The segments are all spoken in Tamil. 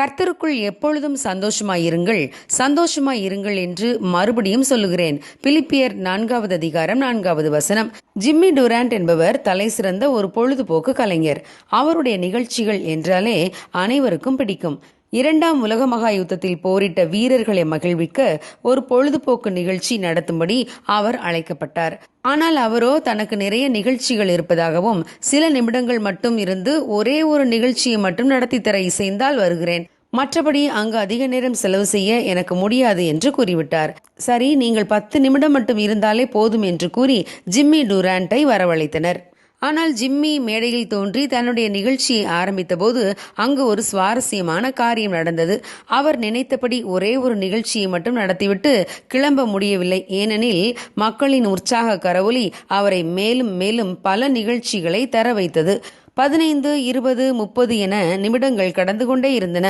கர்த்தருக்குள் எப்பொழுதும் சந்தோஷமாயிருங்கள். சந்தோஷமாயிருங்கள் என்று மறுபடியும் சொல்லுகிறேன். பிலிப்பியர் நான்காவது அதிகாரம் நான்காவது வசனம். ஜிம்மி டூராண்ட் என்பவர் தலை சிறந்த ஒரு பொழுதுபோக்கு கலைஞர். அவருடைய நிகழ்ச்சிகள் என்றாலே அனைவருக்கும் பிடிக்கும். இரண்டாம் உலக மகா யுத்தத்தில் போரிட்ட வீரர்களை மகிழ்விக்க ஒரு பொழுதுபோக்கு நிகழ்ச்சி நடத்தும்படி அவர் அழைக்கப்பட்டார். ஆனால் அவரோ தனக்கு நிறைய நிகழ்ச்சிகள் இருப்பதாகவும் சில நிமிடங்கள் மட்டும் இருந்து ஒரே ஒரு நிகழ்ச்சியை மட்டும் நடத்தி தர இசைந்தால் வருகிறேன். மற்றபடி அங்கு அதிக நேரம் செலவு செய்ய எனக்கு முடியாது என்று கூறிவிட்டார். சரி நீங்கள் பத்து நிமிடம் மட்டும் இருந்தாலே போதும் என்று கூறி ஜிம்மி டூராண்டை வரவழைத்தனர். ஆனால் ஜிம்மி மேடையில் தோன்றி தன்னுடைய நிகழ்ச்சியை ஆரம்பித்தபோது அங்கு ஒரு சுவாரஸ்யமான காரியம் நடந்தது. அவர் நினைத்தபடி ஒரே ஒரு நிகழ்ச்சியை மட்டும் நடத்திவிட்டு கிளம்ப முடியவில்லை. ஏனெனில் மக்களின் உற்சாக கரவொலி அவரை மேலும் மேலும் பல நிகழ்ச்சிகளை தர வைத்தது. பதினைந்து இருபது முப்பது என நிமிடங்கள் கடந்து கொண்டே இருந்தன.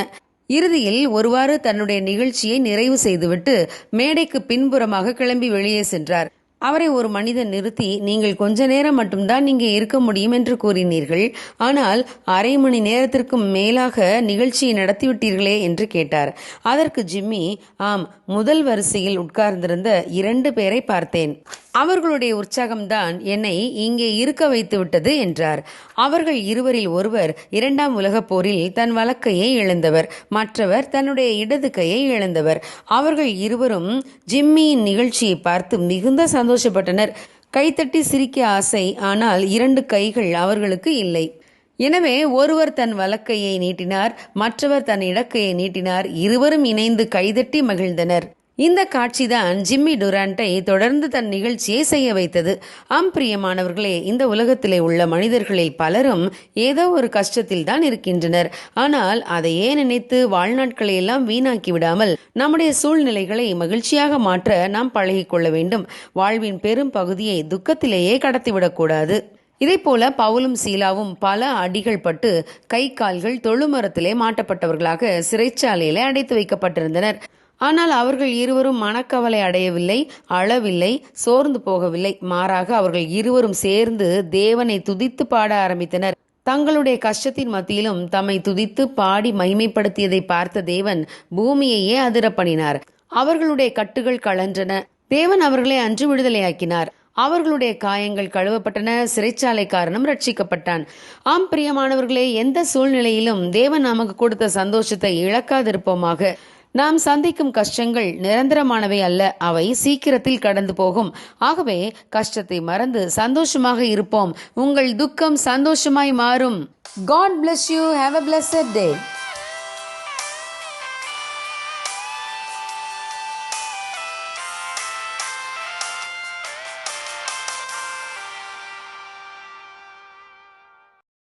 இறுதியில் ஒருவாறு தன்னுடைய நிகழ்ச்சியை நிறைவு செய்துவிட்டு மேடைக்கு பின்புறமாக கிளம்பி வெளியே சென்றார். அவரை ஒரு மனிதன் நிறுத்தி நீங்கள் கொஞ்ச நேரம் மட்டும்தான் இங்கே இருக்க முடியும் என்று கூறினீர்கள். ஆனால் அரை மணி நேரத்திற்கும் மேலாக நிகழ்ச்சியை நடத்திவிட்டீர்களே என்று கேட்டார். அதற்கு ஜிம்மி ஆம் முதல் வரிசையில் உட்கார்ந்திருந்த இரண்டு பேரை பார்த்தேன். அவர்களுடைய உற்சாகம்தான் என்னை இங்கே இருக்க வைத்து விட்டது என்றார். அவர்கள் இருவரில் ஒருவர் இரண்டாம் உலகப் போரில் தன் வழக்கையை இழந்தவர் மற்றவர் தன்னுடைய இடது கையை இழந்தவர். அவர்கள் இருவரும் ஜிம்மியின் நிகழ்ச்சியை பார்த்து மிகுந்த சந்தோஷப்பட்டனர். கைத்தட்டி சிரிக்க ஆசை ஆனால் இரண்டு கைகள் அவர்களுக்கு இல்லை. எனவே ஒருவர் தன் வலக்கையை நீட்டினார் மற்றவர் தன் இடக்கையை நீட்டினார். இருவரும் இணைந்து கைதட்டி மகிழ்ந்தனர். இந்த காட்சிதான் ஜிம்மி டுராண்டை தொடர்ந்து தன் நிகழ்ச்சியை செய்ய வைத்தது. ஆம் பிரியமானவர்களே இந்த உலகத்திலே உள்ள மனிதர்களில் பலரும் ஏதோ ஒரு கஷ்டத்தில் தான் இருக்கின்றனர். ஆனால் அதையே நினைத்து வாழ்நாட்களை எல்லாம் வீணாக்கி விடாமல் நம்முடைய சூழ்நிலைகளை மகிழ்ச்சியாக மாற்ற நாம் பழகிக்கொள்ள வேண்டும். வாழ்வின் பெரும் பகுதியை துக்கத்திலேயே கடத்திவிடக்கூடாது இதைப்போல பவுலும் சீலாவும் பல அடிகள் பட்டு கை கால்கள் தொழுமரத்திலே மாட்டப்பட்டவர்களாக சிறைச்சாலையிலே அடைத்து வைக்கப்பட்டிருந்தனர். ஆனால் அவர்கள் இருவரும் மனக்கவலை அடையவில்லை அளவில்லை சோர்ந்து போகவில்லை. மாறாக அவர்கள் இருவரும் சேர்ந்து தேவனை துதித்து பாட ஆரம்பித்தனர். தங்களுடைய கஷ்டத்தின் மத்தியிலும் தம்மை துதித்து பாடி மகிமைப்படுத்தியதை பார்த்த தேவன் பூமியையே அதிர பண்ணினார் அவர்களுடைய கட்டுகள் கழன்றன. தேவன் அவர்களை அன்று விடுதலையாக்கினார். அவர்களுடைய காயங்கள் கழுவப்பட்டன. சிறைச்சாலை காரணம் ரட்சிக்கப்பட்டான். ஆம் பிரியமானவர்களே எந்த சூழ்நிலையிலும் தேவன் நமக்கு கொடுத்த சந்தோஷத்தை இழக்காதிருப்போமாக. நாம் சந்திக்கும் கஷ்டங்கள் நிரந்தரமானவை அல்ல அவை சீக்கிரத்தில் கடந்து போகும். ஆகவே கஷ்டத்தை மறந்து சந்தோஷமாக இருப்போம். உங்கள் துக்கம் சந்தோஷமாய் மாறும். God bless you have a blessed day